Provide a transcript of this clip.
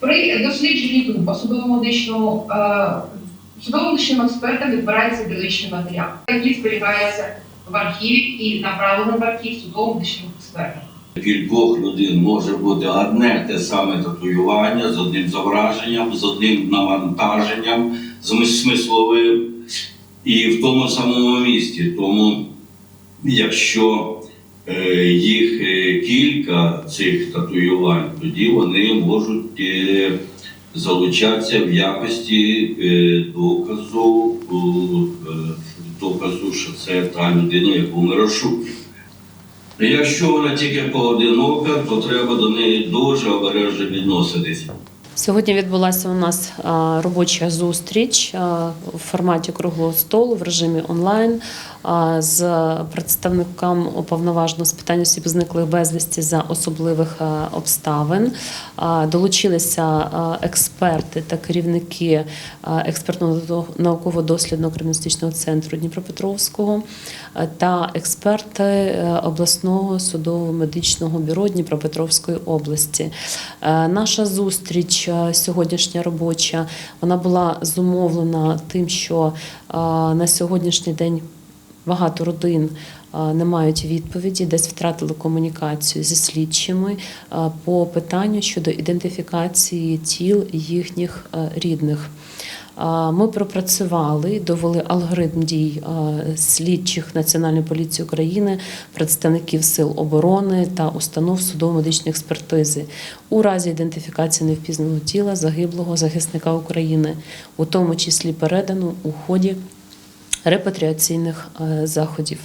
При дослідженні трупа судово-медичного е, судово-медичним експертам відбирається біологічний матеріал, який зберігається в архіві і направлений в архів судово-медичним експертам. кількох людей може бути одне те саме татуювання з одним зображенням, з одним навантаженням, смисловим і в тому самому місці. Тому, якщо їх е, кілька цих татуювань, тоді вони можуть е, залучатися в якості е, доказу, е, доказу, що це та людина, яку ми розшукуємо. Якщо вона тільки поодинока, то треба до неї дуже обережно відноситися. Сьогодні відбулася у нас робоча зустріч у форматі круглого столу в режимі онлайн з представником уповноваженого з питань осіб зниклих безвісті за особливих обставин. Долучилися експерти та керівники а, експертного науково-дослідного криміналістичного центру Дніпропетровського та експерти е, обласного судово-медичного бюро Дніпропетровської області. Е, Наша зустріч е, сьогоднішня робоча вона була зумовлена тим, що е, на сьогоднішній день багато родин е, не мають відповіді, десь втратили комунікацію зі слідчими е, по питанню щодо ідентифікації тіл їхніх е, рідних. Ми пропрацювали, довели алгоритм дій слідчих Національної поліції України, представників сил оборони та установ судово-медичної експертизи у разі ідентифікації невпізнаного тіла загиблого захисника України, у тому числі передано у ході репатріаційних е, заходів.